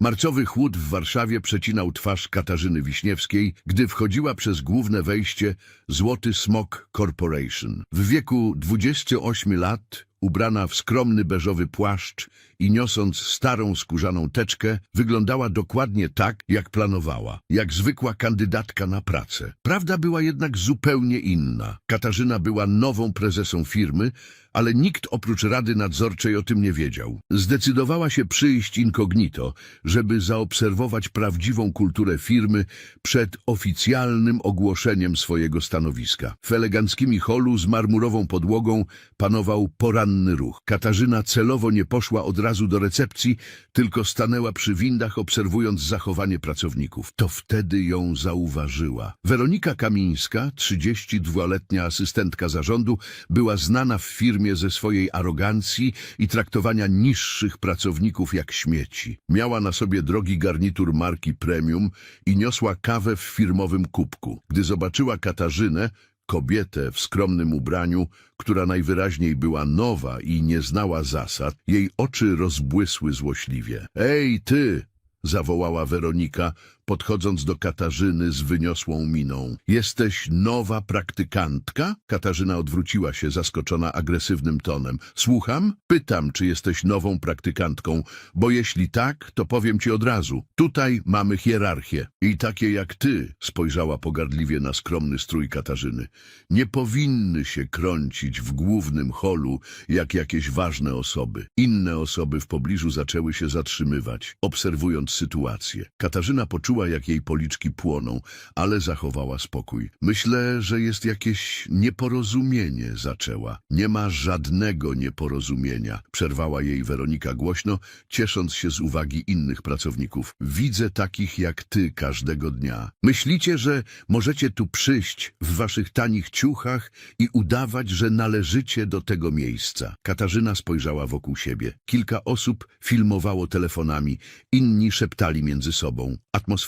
Marcowy chłód w Warszawie przecinał twarz Katarzyny Wiśniewskiej, gdy wchodziła przez główne wejście Złoty Smok Corporation. W wieku 28 lat, ubrana w skromny beżowy płaszcz i niosąc starą skórzaną teczkę, wyglądała dokładnie tak, jak planowała, jak zwykła kandydatka na pracę. Prawda była jednak zupełnie inna. Katarzyna była nową prezesą firmy, ale nikt oprócz Rady Nadzorczej o tym nie wiedział. Zdecydowała się przyjść incognito, żeby zaobserwować prawdziwą kulturę firmy przed oficjalnym ogłoszeniem swojego stanowiska. W eleganckimi holu z marmurową podłogą panował poranny ruch. Katarzyna celowo nie poszła od razu do recepcji, tylko stanęła przy windach, obserwując zachowanie pracowników. To wtedy ją zauważyła. Weronika Kamińska, 32-letnia asystentka zarządu, była znana w firmie ze swojej arogancji i traktowania niższych pracowników jak śmieci. Miała na sobie drogi garnitur marki premium i niosła kawę w firmowym kubku. Gdy zobaczyła Katarzynę, kobietę w skromnym ubraniu, która najwyraźniej była nowa i nie znała zasad, jej oczy rozbłysły złośliwie. Ej, ty! zawołała Weronika, podchodząc do Katarzyny z wyniosłą miną. Jesteś nowa praktykantka? Katarzyna odwróciła się, zaskoczona agresywnym tonem. Słucham? Pytam, czy jesteś nową praktykantką, bo jeśli tak, to powiem ci od razu. Tutaj mamy hierarchię. I takie jak ty, spojrzała pogardliwie na skromny strój Katarzyny, nie powinny się krącić w głównym holu jak jakieś ważne osoby. Inne osoby w pobliżu zaczęły się zatrzymywać, obserwując sytuację. Katarzyna poczuła, jak jej policzki płoną, ale zachowała spokój. Myślę, że jest jakieś nieporozumienie, zaczęła. Nie ma żadnego nieporozumienia, przerwała jej Weronika głośno, ciesząc się z uwagi innych pracowników. Widzę takich jak ty każdego dnia. Myślicie, że możecie tu przyjść w waszych tanich ciuchach i udawać, że należycie do tego miejsca. Katarzyna spojrzała wokół siebie. Kilka osób filmowało telefonami, inni szeptali między sobą. Atmosfera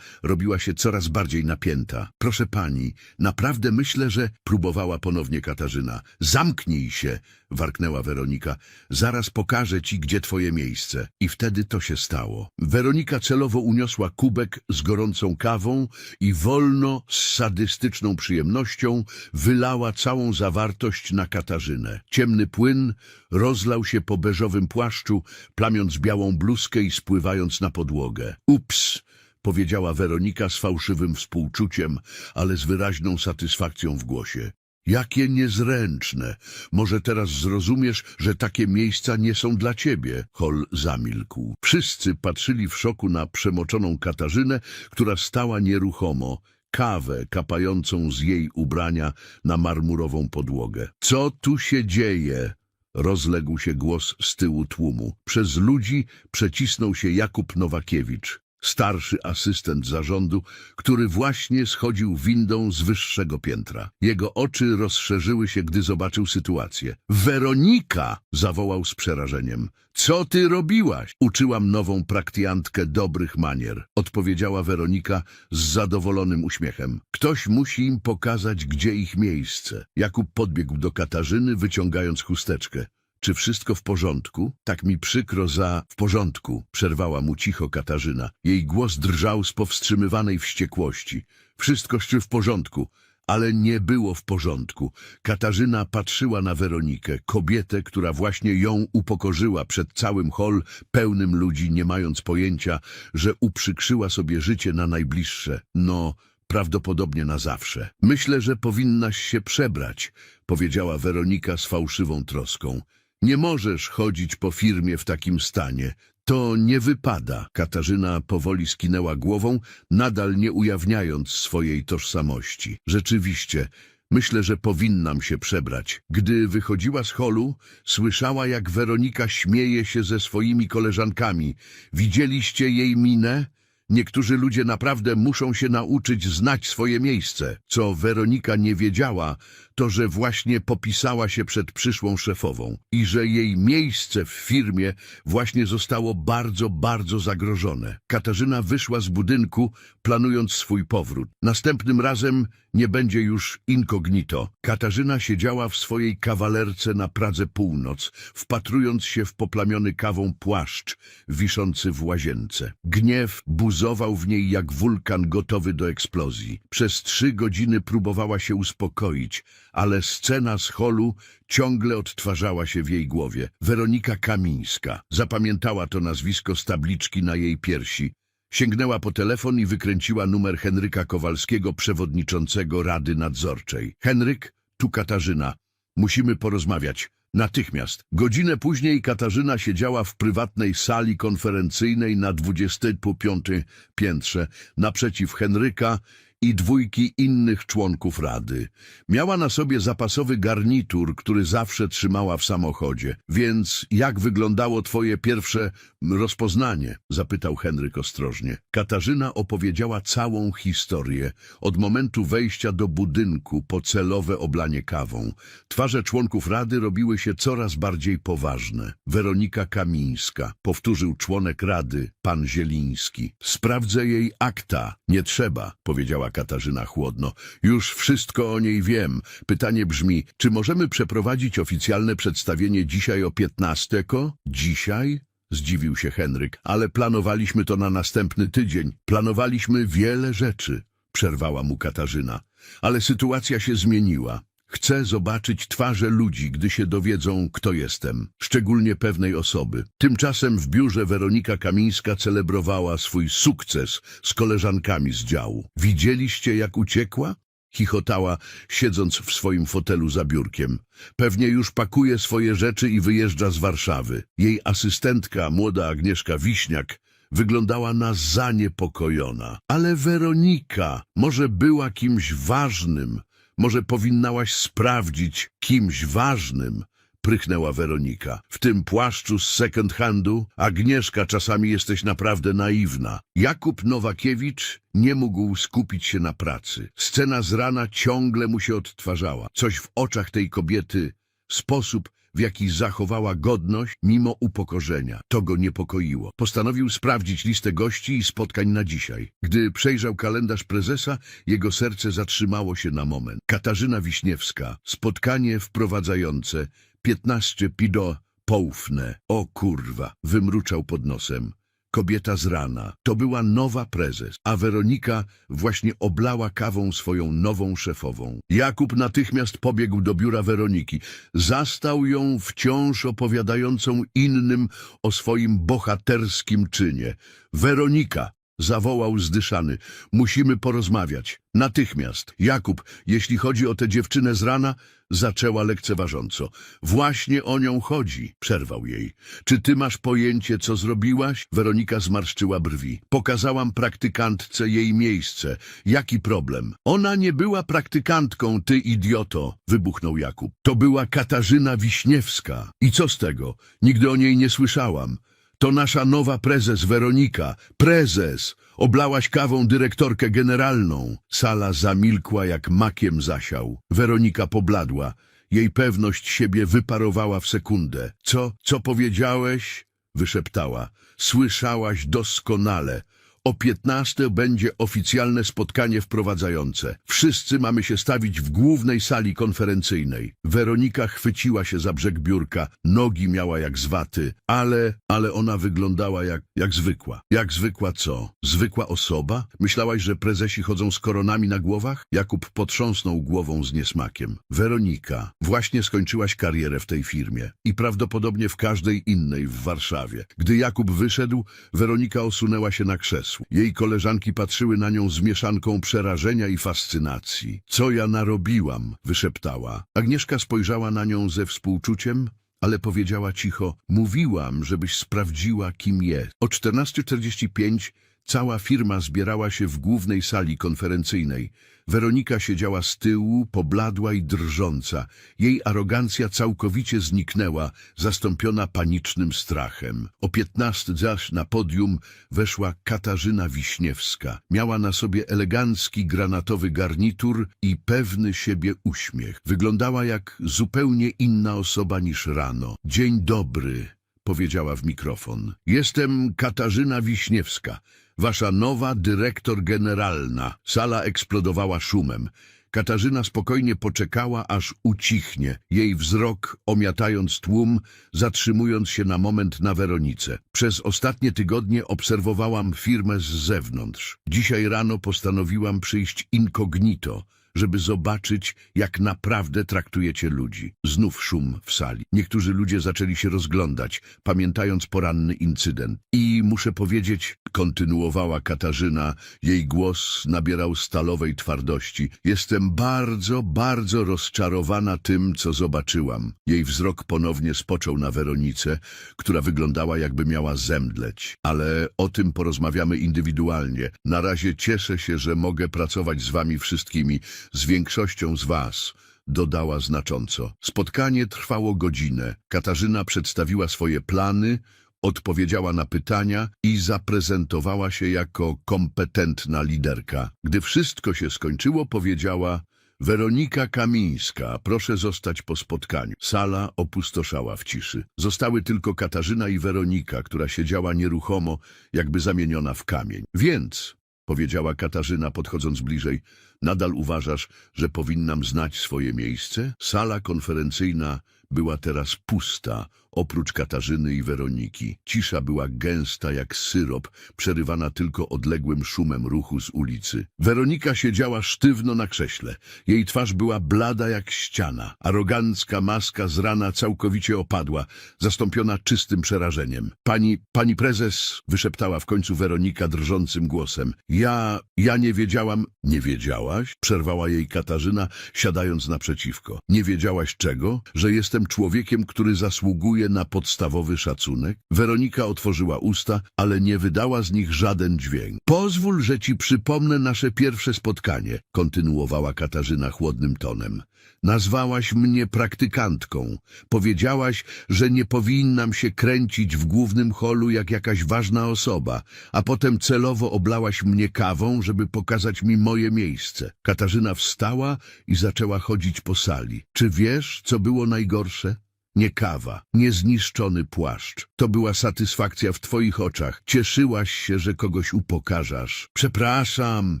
robiła się coraz bardziej napięta. Proszę pani, naprawdę myślę, że próbowała ponownie Katarzyna. Zamknij się, warknęła Weronika. Zaraz pokażę ci, gdzie twoje miejsce. I wtedy to się stało. Weronika celowo uniosła kubek z gorącą kawą i wolno, z sadystyczną przyjemnością wylała całą zawartość na Katarzynę. Ciemny płyn rozlał się po beżowym płaszczu, plamiąc białą bluzkę i spływając na podłogę. Ups! Powiedziała Weronika z fałszywym współczuciem, ale z wyraźną satysfakcją w głosie. Jakie niezręczne. Może teraz zrozumiesz, że takie miejsca nie są dla ciebie. Hol zamilkł. Wszyscy patrzyli w szoku na przemoczoną Katarzynę, która stała nieruchomo, kawę kapającą z jej ubrania na marmurową podłogę. Co tu się dzieje? Rozległ się głos z tyłu tłumu. Przez ludzi przecisnął się Jakub Nowakiewicz, starszy asystent zarządu, który właśnie schodził windą z wyższego piętra. Jego oczy rozszerzyły się, gdy zobaczył sytuację. Weronika! zawołał z przerażeniem. Co ty robiłaś? Uczyłam nową praktyantkę dobrych manier, odpowiedziała Weronika z zadowolonym uśmiechem. Ktoś musi im pokazać, gdzie ich miejsce. Jakub podbiegł do Katarzyny, wyciągając chusteczkę. Czy wszystko w porządku? Tak mi przykro za... W porządku, przerwała mu cicho Katarzyna. Jej głos drżał z powstrzymywanej wściekłości. Wszystko czy w porządku, ale nie było w porządku. Katarzyna patrzyła na Weronikę, kobietę, która właśnie ją upokorzyła przed całym hol, pełnym ludzi, nie mając pojęcia, że uprzykrzyła sobie życie na najbliższe. No, prawdopodobnie na zawsze. Myślę, że powinnaś się przebrać, powiedziała Weronika z fałszywą troską. Nie możesz chodzić po firmie w takim stanie. To nie wypada. Katarzyna powoli skinęła głową, nadal nie ujawniając swojej tożsamości. Rzeczywiście, myślę, że powinnam się przebrać. Gdy wychodziła z holu, słyszała, jak Weronika śmieje się ze swoimi koleżankami. Widzieliście jej minę? Niektórzy ludzie naprawdę muszą się nauczyć znać swoje miejsce. Co Weronika nie wiedziała, to że właśnie popisała się przed przyszłą szefową i że jej miejsce w firmie właśnie zostało bardzo, bardzo zagrożone. Katarzyna wyszła z budynku, planując swój powrót. Następnym razem nie będzie już incognito. Katarzyna siedziała w swojej kawalerce na Pradze Północ, wpatrując się w poplamiony kawą płaszcz wiszący w łazience. Gniew buzował w niej jak wulkan gotowy do eksplozji. Przez trzy godziny próbowała się uspokoić, ale scena z holu ciągle odtwarzała się w jej głowie. Weronika Kamińska. Zapamiętała to nazwisko z tabliczki na jej piersi. Sięgnęła po telefon i wykręciła numer Henryka Kowalskiego, przewodniczącego Rady Nadzorczej. Henryk, tu Katarzyna. Musimy porozmawiać. Natychmiast. Godzinę później Katarzyna siedziała w prywatnej sali konferencyjnej na 25 piętrze naprzeciw Henryka i dwójki innych członków Rady. Miała na sobie zapasowy garnitur, który zawsze trzymała w samochodzie. Więc jak wyglądało twoje pierwsze rozpoznanie? Zapytał Henryk ostrożnie. Katarzyna opowiedziała całą historię. Od momentu wejścia do budynku po celowe oblanie kawą. Twarze członków Rady robiły się coraz bardziej poważne. Weronika Kamińska, powtórzył członek Rady, pan Zieliński. Sprawdzę jej akta. Nie trzeba, powiedziała Katarzyna chłodno. Już wszystko o niej wiem. Pytanie brzmi, czy możemy przeprowadzić oficjalne przedstawienie dzisiaj o 15? Dzisiaj? Zdziwił się Henryk, ale planowaliśmy to na następny tydzień. Planowaliśmy wiele rzeczy, przerwała mu Katarzyna. Ale sytuacja się zmieniła. Chcę zobaczyć twarze ludzi, gdy się dowiedzą, kto jestem, szczególnie pewnej osoby. Tymczasem w biurze Weronika Kamińska celebrowała swój sukces z koleżankami z działu. Widzieliście, jak uciekła? Chichotała, siedząc w swoim fotelu za biurkiem. Pewnie już pakuje swoje rzeczy i wyjeżdża z Warszawy. Jej asystentka, młoda Agnieszka Wiśniak, wyglądała na zaniepokojona. Ale Weronika może była kimś ważnym, może powinnałaś sprawdzić kimś ważnym, prychnęła Weronika. W tym płaszczu z second handu, Agnieszka, czasami jesteś naprawdę naiwna. Jakub Nowakiewicz nie mógł skupić się na pracy. Scena z rana ciągle mu się odtwarzała. Coś w oczach tej kobiety, sposób, w jaki zachowała godność mimo upokorzenia. To go niepokoiło. Postanowił sprawdzić listę gości i spotkań na dzisiaj. Gdy przejrzał kalendarz prezesa, jego serce zatrzymało się na moment. Katarzyna Wiśniewska. Spotkanie wprowadzające. 15 pido poufne. O kurwa, wymruczał pod nosem. Kobieta z rana. To była nowa prezes, a Weronika właśnie oblała kawą swoją nową szefową. Jakub natychmiast pobiegł do biura Weroniki. Zastał ją wciąż opowiadającą innym o swoim bohaterskim czynie. Weronika! Zawołał zdyszany. Musimy porozmawiać. Natychmiast. Jakub, jeśli chodzi o tę dziewczynę z rana, zaczęła lekceważąco. Właśnie o nią chodzi, przerwał jej. Czy ty masz pojęcie, co zrobiłaś? Weronika zmarszczyła brwi. Pokazałam praktykantce jej miejsce. Jaki problem? Ona nie była praktykantką, ty idioto, wybuchnął Jakub. To była Katarzyna Wiśniewska. I co z tego? Nigdy o niej nie słyszałam. To nasza nowa prezes Weronika. Prezes! Oblałaś kawą dyrektorkę generalną. Sala zamilkła jak makiem zasiał. Weronika pobladła. Jej pewność siebie wyparowała w sekundę. Co, co powiedziałeś? Wyszeptała. Słyszałaś doskonale. O 15 będzie oficjalne spotkanie wprowadzające. Wszyscy mamy się stawić w głównej sali konferencyjnej. Weronika chwyciła się za brzeg biurka, nogi miała jak z waty, ale, ale ona wyglądała jak, jak zwykła. Jak zwykła co? Zwykła osoba? Myślałaś, że prezesi chodzą z koronami na głowach? Jakub potrząsnął głową z niesmakiem. Weronika, właśnie skończyłaś karierę w tej firmie i prawdopodobnie w każdej innej w Warszawie. Gdy Jakub wyszedł, Weronika osunęła się na krzesło. Jej koleżanki patrzyły na nią z mieszanką przerażenia i fascynacji. Co ja narobiłam? wyszeptała. Agnieszka spojrzała na nią ze współczuciem, ale powiedziała cicho, mówiłam, żebyś sprawdziła, kim jest. O 14.45 Cała firma zbierała się w głównej sali konferencyjnej. Weronika siedziała z tyłu, pobladła i drżąca. Jej arogancja całkowicie zniknęła, zastąpiona panicznym strachem. O piętnasty zaś na podium weszła Katarzyna Wiśniewska. Miała na sobie elegancki granatowy garnitur i pewny siebie uśmiech. Wyglądała jak zupełnie inna osoba niż rano. Dzień dobry, powiedziała w mikrofon. Jestem Katarzyna Wiśniewska, wasza nowa dyrektor generalna. Sala eksplodowała szumem. Katarzyna spokojnie poczekała, aż ucichnie, jej wzrok omiatając tłum, zatrzymując się na moment na Weronice. Przez ostatnie tygodnie obserwowałam firmę z zewnątrz. Dzisiaj rano postanowiłam przyjść incognito, żeby zobaczyć, jak naprawdę traktujecie ludzi. Znów szum w sali. Niektórzy ludzie zaczęli się rozglądać, pamiętając poranny incydent. I muszę powiedzieć, kontynuowała Katarzyna, jej głos nabierał stalowej twardości. Jestem bardzo, bardzo rozczarowana tym, co zobaczyłam. Jej wzrok ponownie spoczął na Weronice, która wyglądała jakby miała zemdleć. Ale o tym porozmawiamy indywidualnie. Na razie cieszę się, że mogę pracować z wami wszystkimi, z większością z was, dodała znacząco. Spotkanie trwało godzinę. Katarzyna przedstawiła swoje plany, odpowiedziała na pytania i zaprezentowała się jako kompetentna liderka. Gdy wszystko się skończyło, powiedziała Weronika Kamińska, proszę zostać po spotkaniu. Sala opustoszała w ciszy. Zostały tylko Katarzyna i Weronika, która siedziała nieruchomo, jakby zamieniona w kamień. Więc, powiedziała Katarzyna, podchodząc bliżej, nadal uważasz, że powinnam znać swoje miejsce? Sala konferencyjna była teraz pusta, oprócz Katarzyny i Weroniki. Cisza była gęsta jak syrop, przerywana tylko odległym szumem ruchu z ulicy. Weronika siedziała sztywno na krześle. Jej twarz była blada jak ściana. Arogancka maska z rana całkowicie opadła, zastąpiona czystym przerażeniem. Pani, pani prezes, wyszeptała w końcu Weronika drżącym głosem. Ja, ja nie wiedziałam... Nie wiedziałaś? Przerwała jej Katarzyna, siadając naprzeciwko. Nie wiedziałaś czego? Że jestem człowiekiem, który zasługuje na podstawowy szacunek? Weronika otworzyła usta, ale nie wydała z nich żaden dźwięk. Pozwól, że ci przypomnę nasze pierwsze spotkanie, kontynuowała Katarzyna chłodnym tonem. Nazwałaś mnie praktykantką. Powiedziałaś, że nie powinnam się kręcić w głównym holu jak jakaś ważna osoba, a potem celowo oblałaś mnie kawą, żeby pokazać mi moje miejsce. Katarzyna wstała i zaczęła chodzić po sali. Czy wiesz, co było najgorsze? Nie kawa, nie zniszczony płaszcz. To była satysfakcja w twoich oczach. Cieszyłaś się, że kogoś upokarzasz. Przepraszam,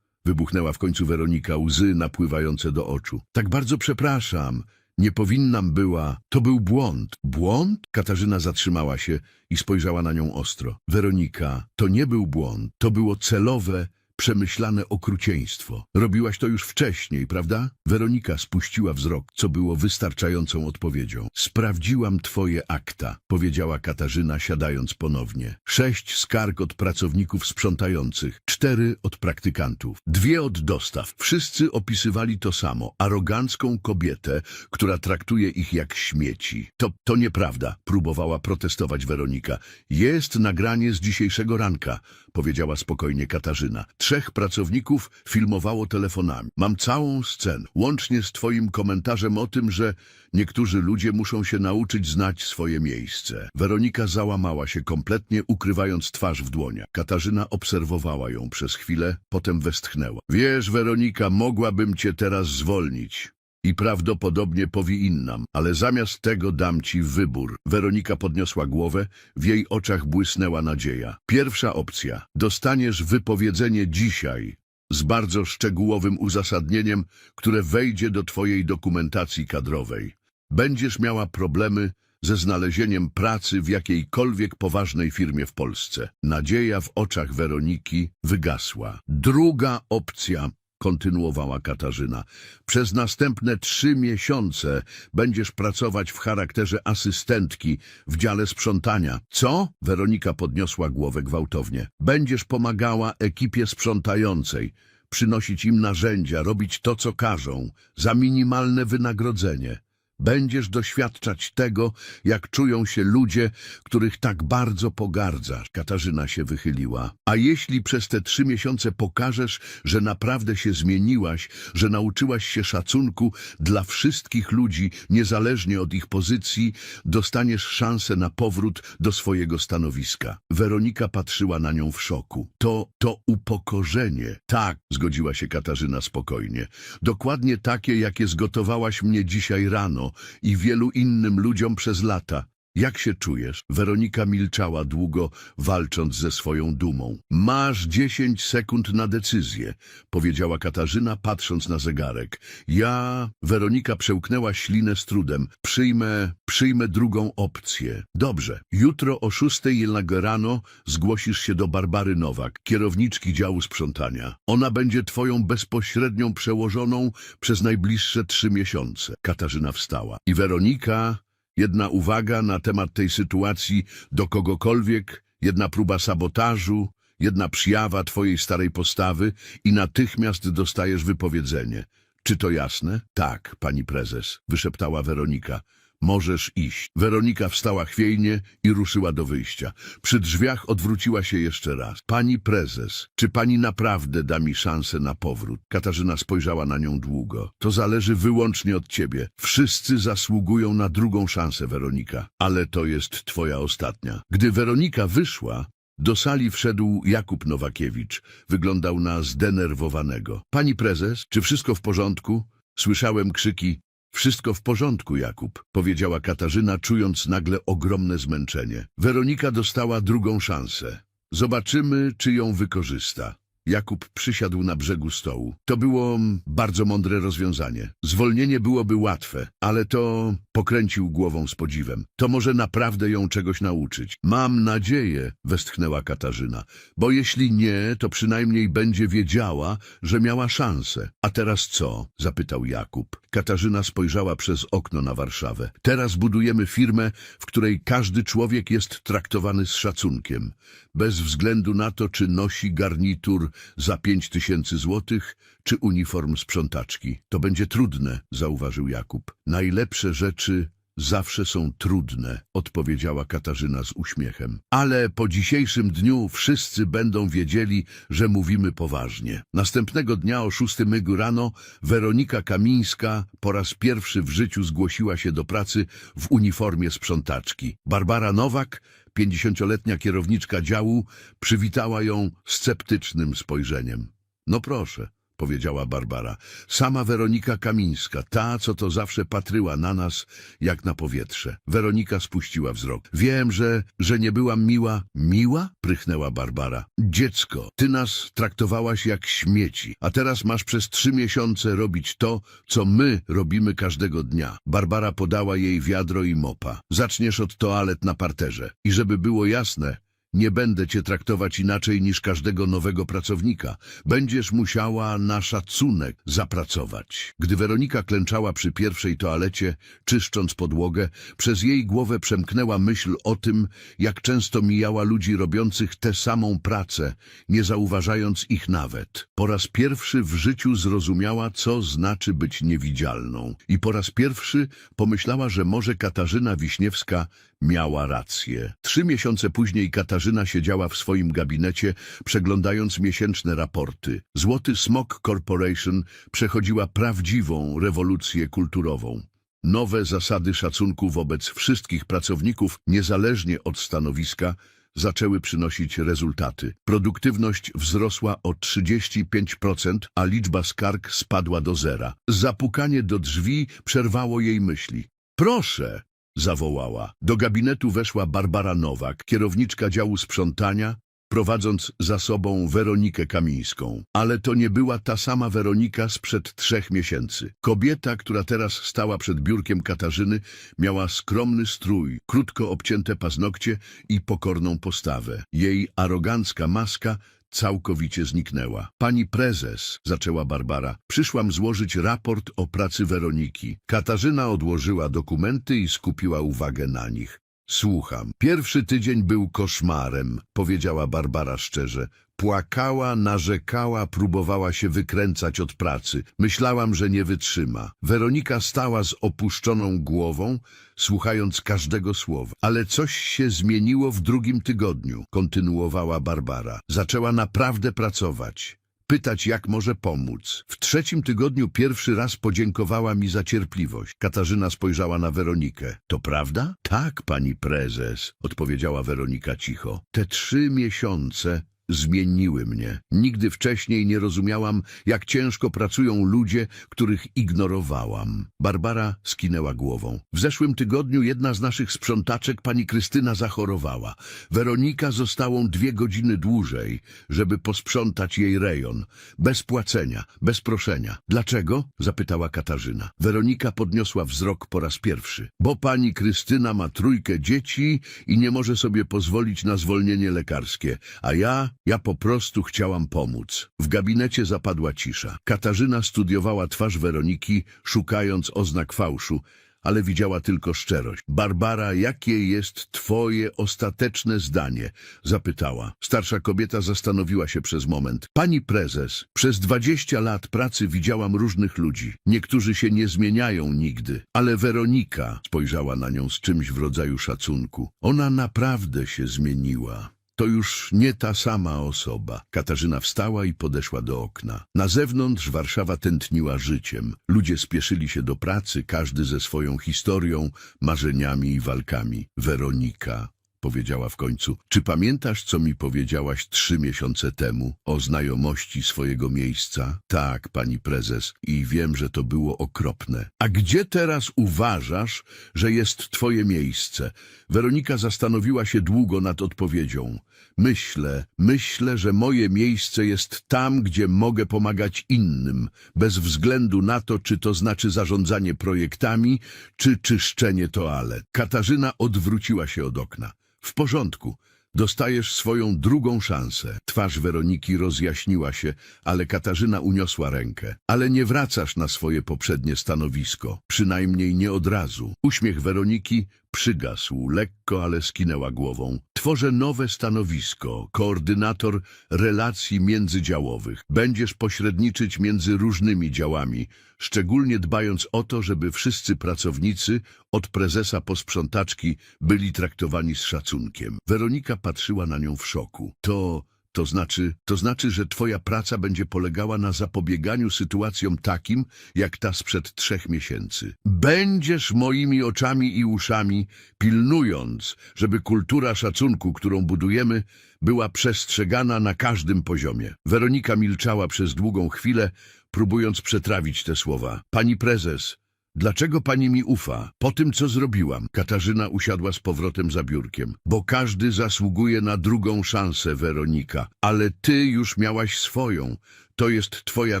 wybuchnęła w końcu Weronika, łzy napływające do oczu. Tak bardzo przepraszam. Nie powinnam była. To był błąd. Błąd? Katarzyna zatrzymała się i spojrzała na nią ostro. Weronika, to nie był błąd. To było celowe, przemyślane okrucieństwo. Robiłaś to już wcześniej, prawda? Weronika spuściła wzrok, co było wystarczającą odpowiedzią. Sprawdziłam twoje akta, powiedziała Katarzyna, siadając ponownie. Sześć skarg od pracowników sprzątających, cztery od praktykantów, dwie od dostaw. Wszyscy opisywali to samo. Arogancką kobietę, która traktuje ich jak śmieci. To, to nieprawda, próbowała protestować Weronika. Jest nagranie z dzisiejszego ranka, powiedziała spokojnie Katarzyna. Trzech pracowników filmowało telefonami. Mam całą scenę, łącznie z twoim komentarzem o tym, że niektórzy ludzie muszą się nauczyć znać swoje miejsce. Weronika załamała się kompletnie, ukrywając twarz w dłoniach. Katarzyna obserwowała ją przez chwilę, potem westchnęła. Wiesz, Weronika, mogłabym cię teraz zwolnić. I prawdopodobnie powinnam, ale zamiast tego dam ci wybór. Weronika podniosła głowę, w jej oczach błysnęła nadzieja. Pierwsza opcja. Dostaniesz wypowiedzenie dzisiaj, z bardzo szczegółowym uzasadnieniem, które wejdzie do twojej dokumentacji kadrowej. Będziesz miała problemy ze znalezieniem pracy w jakiejkolwiek poważnej firmie w Polsce. Nadzieja w oczach Weroniki wygasła. Druga opcja kontynuowała Katarzyna. Przez następne trzy miesiące będziesz pracować w charakterze asystentki w dziale sprzątania. Co? Weronika podniosła głowę gwałtownie. Będziesz pomagała ekipie sprzątającej, przynosić im narzędzia, robić to, co każą, za minimalne wynagrodzenie. Będziesz doświadczać tego, jak czują się ludzie, których tak bardzo pogardzasz. Katarzyna się wychyliła. A jeśli przez te trzy miesiące pokażesz, że naprawdę się zmieniłaś, że nauczyłaś się szacunku dla wszystkich ludzi, niezależnie od ich pozycji, dostaniesz szansę na powrót do swojego stanowiska. Weronika patrzyła na nią w szoku. To, to upokorzenie. Tak, zgodziła się Katarzyna spokojnie. Dokładnie takie, jakie zgotowałaś mnie dzisiaj rano i wielu innym ludziom przez lata. Jak się czujesz? Weronika milczała długo, walcząc ze swoją dumą. Masz dziesięć sekund na decyzję, powiedziała Katarzyna, patrząc na zegarek. Ja... Weronika przełknęła ślinę z trudem. Przyjmę... przyjmę drugą opcję. Dobrze. Jutro o szóstej jednak rano zgłosisz się do Barbary Nowak, kierowniczki działu sprzątania. Ona będzie twoją bezpośrednią przełożoną przez najbliższe trzy miesiące. Katarzyna wstała. I Weronika... Jedna uwaga na temat tej sytuacji do kogokolwiek, jedna próba sabotażu, jedna przyjawa twojej starej postawy i natychmiast dostajesz wypowiedzenie. Czy to jasne? Tak, pani prezes, wyszeptała Weronika. Możesz iść. Weronika wstała chwiejnie i ruszyła do wyjścia. Przy drzwiach odwróciła się jeszcze raz. Pani prezes, czy pani naprawdę da mi szansę na powrót? Katarzyna spojrzała na nią długo. To zależy wyłącznie od ciebie. Wszyscy zasługują na drugą szansę, Weronika. Ale to jest twoja ostatnia. Gdy Weronika wyszła, do sali wszedł Jakub Nowakiewicz. Wyglądał na zdenerwowanego. Pani prezes, czy wszystko w porządku? Słyszałem krzyki. Wszystko w porządku, Jakub, powiedziała Katarzyna, czując nagle ogromne zmęczenie. Weronika dostała drugą szansę. Zobaczymy, czy ją wykorzysta. Jakub przysiadł na brzegu stołu. To było bardzo mądre rozwiązanie. Zwolnienie byłoby łatwe, ale to pokręcił głową z podziwem. To może naprawdę ją czegoś nauczyć. Mam nadzieję, westchnęła Katarzyna, bo jeśli nie, to przynajmniej będzie wiedziała, że miała szansę. A teraz co? zapytał Jakub. Katarzyna spojrzała przez okno na Warszawę. Teraz budujemy firmę, w której każdy człowiek jest traktowany z szacunkiem, bez względu na to, czy nosi garnitur za pięć tysięcy złotych, czy uniform sprzątaczki. To będzie trudne, zauważył Jakub. Najlepsze rzeczy zawsze są trudne, odpowiedziała Katarzyna z uśmiechem. Ale po dzisiejszym dniu wszyscy będą wiedzieli, że mówimy poważnie. Następnego dnia o szóstym mygu rano Weronika Kamińska po raz pierwszy w życiu zgłosiła się do pracy w uniformie sprzątaczki. Barbara Nowak, pięćdziesięcioletnia kierowniczka działu, przywitała ją sceptycznym spojrzeniem. No proszę, powiedziała Barbara. Sama Weronika Kamińska, ta, co to zawsze patryła na nas, jak na powietrze. Weronika spuściła wzrok. Wiem, że, że nie byłam miła. Miła? Prychnęła Barbara. Dziecko, ty nas traktowałaś jak śmieci, a teraz masz przez trzy miesiące robić to, co my robimy każdego dnia. Barbara podała jej wiadro i mopa. Zaczniesz od toalet na parterze. I żeby było jasne, nie będę cię traktować inaczej niż każdego nowego pracownika. Będziesz musiała na szacunek zapracować. Gdy Weronika klęczała przy pierwszej toalecie, czyszcząc podłogę, przez jej głowę przemknęła myśl o tym, jak często mijała ludzi robiących tę samą pracę, nie zauważając ich nawet. Po raz pierwszy w życiu zrozumiała, co znaczy być niewidzialną. I po raz pierwszy pomyślała, że może Katarzyna Wiśniewska miała rację. Trzy miesiące później Katarzyna siedziała w swoim gabinecie, przeglądając miesięczne raporty. Złoty Smok Corporation przechodziła prawdziwą rewolucję kulturową. Nowe zasady szacunku wobec wszystkich pracowników, niezależnie od stanowiska, zaczęły przynosić rezultaty. Produktywność wzrosła o 35%, a liczba skarg spadła do zera. Zapukanie do drzwi przerwało jej myśli. Proszę! Zawołała. Do gabinetu weszła Barbara Nowak, kierowniczka działu sprzątania, prowadząc za sobą Weronikę Kamińską. Ale to nie była ta sama Weronika sprzed trzech miesięcy. Kobieta, która teraz stała przed biurkiem Katarzyny, miała skromny strój, krótko obcięte paznokcie i pokorną postawę. Jej arogancka maska całkowicie zniknęła. Pani prezes, zaczęła Barbara, przyszłam złożyć raport o pracy Weroniki. Katarzyna odłożyła dokumenty i skupiła uwagę na nich. Słucham. Pierwszy tydzień był koszmarem, powiedziała Barbara szczerze. Płakała, narzekała, próbowała się wykręcać od pracy. Myślałam, że nie wytrzyma. Weronika stała z opuszczoną głową, słuchając każdego słowa. Ale coś się zmieniło w drugim tygodniu, kontynuowała Barbara. Zaczęła naprawdę pracować. Pytać, jak może pomóc. W trzecim tygodniu pierwszy raz podziękowała mi za cierpliwość. Katarzyna spojrzała na Weronikę. To prawda? Tak, pani prezes, odpowiedziała Weronika cicho. Te trzy miesiące zmieniły mnie. Nigdy wcześniej nie rozumiałam, jak ciężko pracują ludzie, których ignorowałam. Barbara skinęła głową. W zeszłym tygodniu jedna z naszych sprzątaczek, pani Krystyna, zachorowała. Weronika została dwie godziny dłużej, żeby posprzątać jej rejon. Bez płacenia, bez proszenia. Dlaczego? zapytała Katarzyna. Weronika podniosła wzrok po raz pierwszy. Bo pani Krystyna ma trójkę dzieci i nie może sobie pozwolić na zwolnienie lekarskie, a ja ja po prostu chciałam pomóc. W gabinecie zapadła cisza. Katarzyna studiowała twarz Weroniki, szukając oznak fałszu, ale widziała tylko szczerość. Barbara, jakie jest twoje ostateczne zdanie? Zapytała. Starsza kobieta zastanowiła się przez moment. Pani prezes, przez dwadzieścia lat pracy widziałam różnych ludzi. Niektórzy się nie zmieniają nigdy. Ale Weronika spojrzała na nią z czymś w rodzaju szacunku. Ona naprawdę się zmieniła. To już nie ta sama osoba. Katarzyna wstała i podeszła do okna. Na zewnątrz Warszawa tętniła życiem. Ludzie spieszyli się do pracy, każdy ze swoją historią, marzeniami i walkami. Weronika powiedziała w końcu. Czy pamiętasz, co mi powiedziałaś trzy miesiące temu o znajomości swojego miejsca? Tak, pani prezes, i wiem, że to było okropne. A gdzie teraz uważasz, że jest twoje miejsce? Weronika zastanowiła się długo nad odpowiedzią. Myślę, myślę, że moje miejsce jest tam, gdzie mogę pomagać innym, bez względu na to, czy to znaczy zarządzanie projektami, czy czyszczenie toalet. Katarzyna odwróciła się od okna. W porządku. Dostajesz swoją drugą szansę. Twarz Weroniki rozjaśniła się, ale Katarzyna uniosła rękę. Ale nie wracasz na swoje poprzednie stanowisko. Przynajmniej nie od razu. Uśmiech Weroniki przygasł, lekko, ale skinęła głową. Tworzę nowe stanowisko, koordynator relacji międzydziałowych. Będziesz pośredniczyć między różnymi działami, szczególnie dbając o to, żeby wszyscy pracownicy, od prezesa po sprzątaczki, byli traktowani z szacunkiem. Weronika patrzyła na nią w szoku. To... To znaczy, to znaczy, że twoja praca będzie polegała na zapobieganiu sytuacjom takim, jak ta sprzed trzech miesięcy. Będziesz moimi oczami i uszami, pilnując, żeby kultura szacunku, którą budujemy, była przestrzegana na każdym poziomie. Weronika milczała przez długą chwilę, próbując przetrawić te słowa. Pani prezes, Dlaczego pani mi ufa? Po tym, co zrobiłam. Katarzyna usiadła z powrotem za biurkiem. Bo każdy zasługuje na drugą szansę, Weronika. Ale ty już miałaś swoją. To jest twoja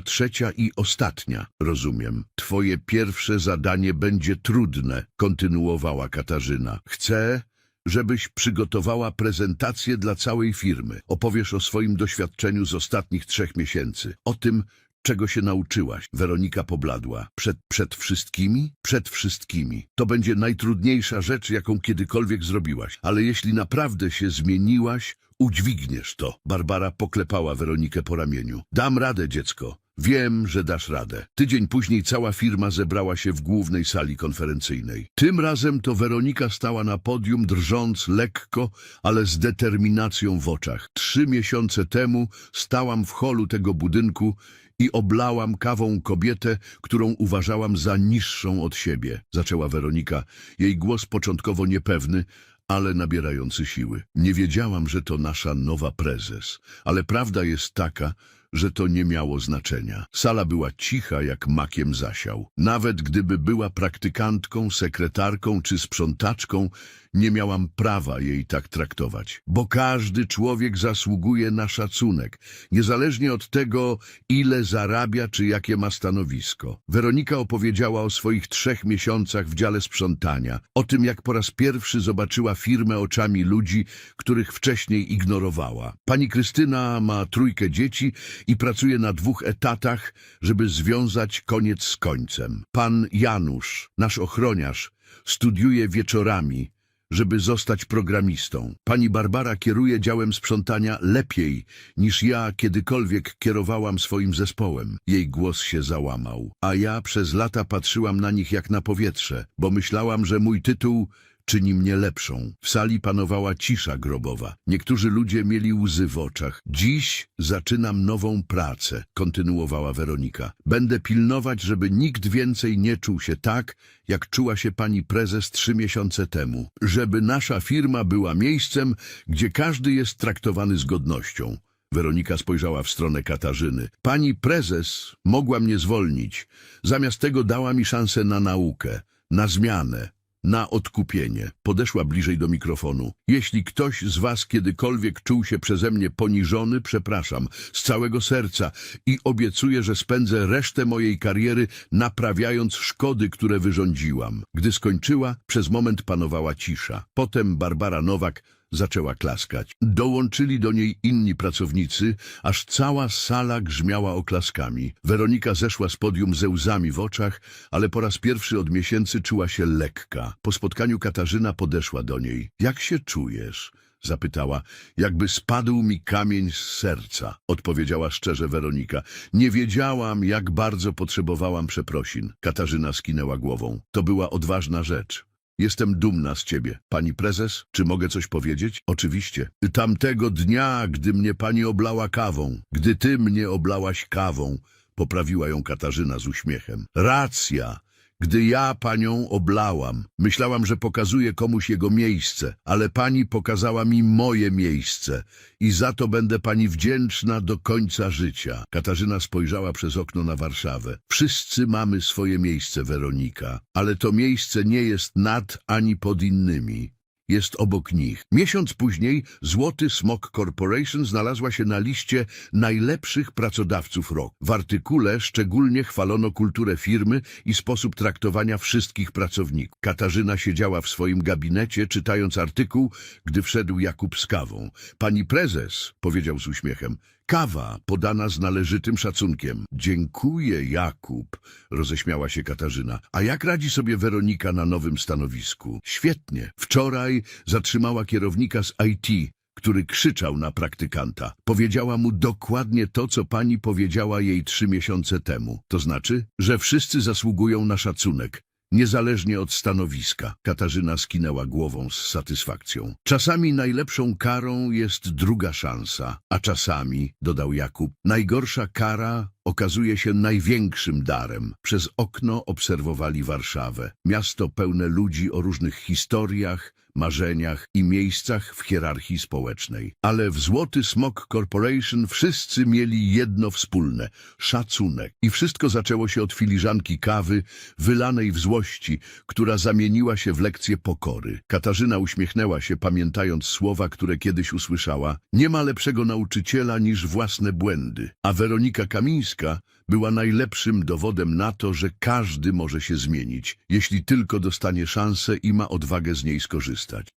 trzecia i ostatnia. Rozumiem. Twoje pierwsze zadanie będzie trudne, kontynuowała Katarzyna. Chcę, żebyś przygotowała prezentację dla całej firmy. Opowiesz o swoim doświadczeniu z ostatnich trzech miesięcy. O tym, czego się nauczyłaś. Weronika pobladła. Przed, przed wszystkimi? Przed wszystkimi. To będzie najtrudniejsza rzecz, jaką kiedykolwiek zrobiłaś. Ale jeśli naprawdę się zmieniłaś, udźwigniesz to. Barbara poklepała Weronikę po ramieniu. Dam radę, dziecko. Wiem, że dasz radę. Tydzień później cała firma zebrała się w głównej sali konferencyjnej. Tym razem to Weronika stała na podium, drżąc lekko, ale z determinacją w oczach. Trzy miesiące temu stałam w holu tego budynku i oblałam kawą kobietę, którą uważałam za niższą od siebie, zaczęła Weronika. Jej głos początkowo niepewny, ale nabierający siły. Nie wiedziałam, że to nasza nowa prezes, ale prawda jest taka, że to nie miało znaczenia. Sala była cicha jak makiem zasiał. Nawet gdyby była praktykantką, sekretarką czy sprzątaczką, nie miałam prawa jej tak traktować. Bo każdy człowiek zasługuje na szacunek, niezależnie od tego, ile zarabia czy jakie ma stanowisko. Weronika opowiedziała o swoich trzech miesiącach w dziale sprzątania, o tym, jak po raz pierwszy zobaczyła firmę oczami ludzi, których wcześniej ignorowała. Pani Krystyna ma trójkę dzieci i pracuje na dwóch etatach, żeby związać koniec z końcem. Pan Janusz, nasz ochroniarz, studiuje wieczorami, żeby zostać programistą. Pani Barbara kieruje działem sprzątania lepiej niż ja kiedykolwiek kierowałam swoim zespołem. Jej głos się załamał, a ja przez lata patrzyłam na nich jak na powietrze, bo myślałam, że mój tytuł czyni mnie lepszą. W sali panowała cisza grobowa. Niektórzy ludzie mieli łzy w oczach. Dziś zaczynam nową pracę, kontynuowała Weronika. Będę pilnować, żeby nikt więcej nie czuł się tak, jak czuła się pani prezes trzy miesiące temu. Żeby nasza firma była miejscem, gdzie każdy jest traktowany z godnością. Weronika spojrzała w stronę Katarzyny. Pani prezes mogła mnie zwolnić. Zamiast tego dała mi szansę na naukę, na zmianę, na odkupienie. Podeszła bliżej do mikrofonu. Jeśli ktoś z was kiedykolwiek czuł się przeze mnie poniżony, przepraszam, z całego serca i obiecuję, że spędzę resztę mojej kariery naprawiając szkody, które wyrządziłam. Gdy skończyła, przez moment panowała cisza. Potem Barbara Nowak zaczęła klaskać. Dołączyli do niej inni pracownicy, aż cała sala grzmiała oklaskami. Weronika zeszła z podium ze łzami w oczach, ale po raz pierwszy od miesięcy czuła się lekka. Po spotkaniu Katarzyna podeszła do niej. Jak się czujesz? Zapytała. Jakby spadł mi kamień z serca, odpowiedziała szczerze Weronika. Nie wiedziałam, jak bardzo potrzebowałam przeprosin. Katarzyna skinęła głową. To była odważna rzecz. Jestem dumna z ciebie. Pani prezes, czy mogę coś powiedzieć? Oczywiście. Tamtego dnia, gdy mnie pani oblała kawą, gdy ty mnie oblałaś kawą, poprawiła ją Katarzyna z uśmiechem. Racja. Gdy ja panią oblałam, myślałam, że pokazuję komuś jego miejsce, ale pani pokazała mi moje miejsce i za to będę pani wdzięczna do końca życia. Katarzyna spojrzała przez okno na Warszawę. Wszyscy mamy swoje miejsce, Weronika, ale to miejsce nie jest nad ani pod innymi. Jest obok nich. Miesiąc później Złoty Smok Corporation znalazła się na liście najlepszych pracodawców roku. W artykule szczególnie chwalono kulturę firmy i sposób traktowania wszystkich pracowników. Katarzyna siedziała w swoim gabinecie, czytając artykuł, gdy wszedł Jakub z kawą. Pani prezes, powiedział z uśmiechem, kawa podana z należytym szacunkiem. Dziękuję, Jakub, roześmiała się Katarzyna. A jak radzi sobie Weronika na nowym stanowisku? Świetnie. Wczoraj zatrzymała kierownika z IT, który krzyczał na praktykanta. Powiedziała mu dokładnie to, co pani powiedziała jej trzy miesiące temu. To znaczy, że wszyscy zasługują na szacunek, niezależnie od stanowiska. Katarzyna skinęła głową z satysfakcją. Czasami najlepszą karą jest druga szansa, a czasami, dodał Jakub, najgorsza kara okazuje się największym darem. Przez okno obserwowali Warszawę. Miasto pełne ludzi o różnych historiach, marzeniach i miejscach w hierarchii społecznej. Ale w Złoty Smok Corporation wszyscy mieli jedno wspólne – szacunek. I wszystko zaczęło się od filiżanki kawy wylanej w złości, która zamieniła się w lekcję pokory. Katarzyna uśmiechnęła się, pamiętając słowa, które kiedyś usłyszała. Nie ma lepszego nauczyciela niż własne błędy. A Weronika Kamińska była najlepszym dowodem na to, że każdy może się zmienić, jeśli tylko dostanie szansę i ma odwagę z niej skorzystać.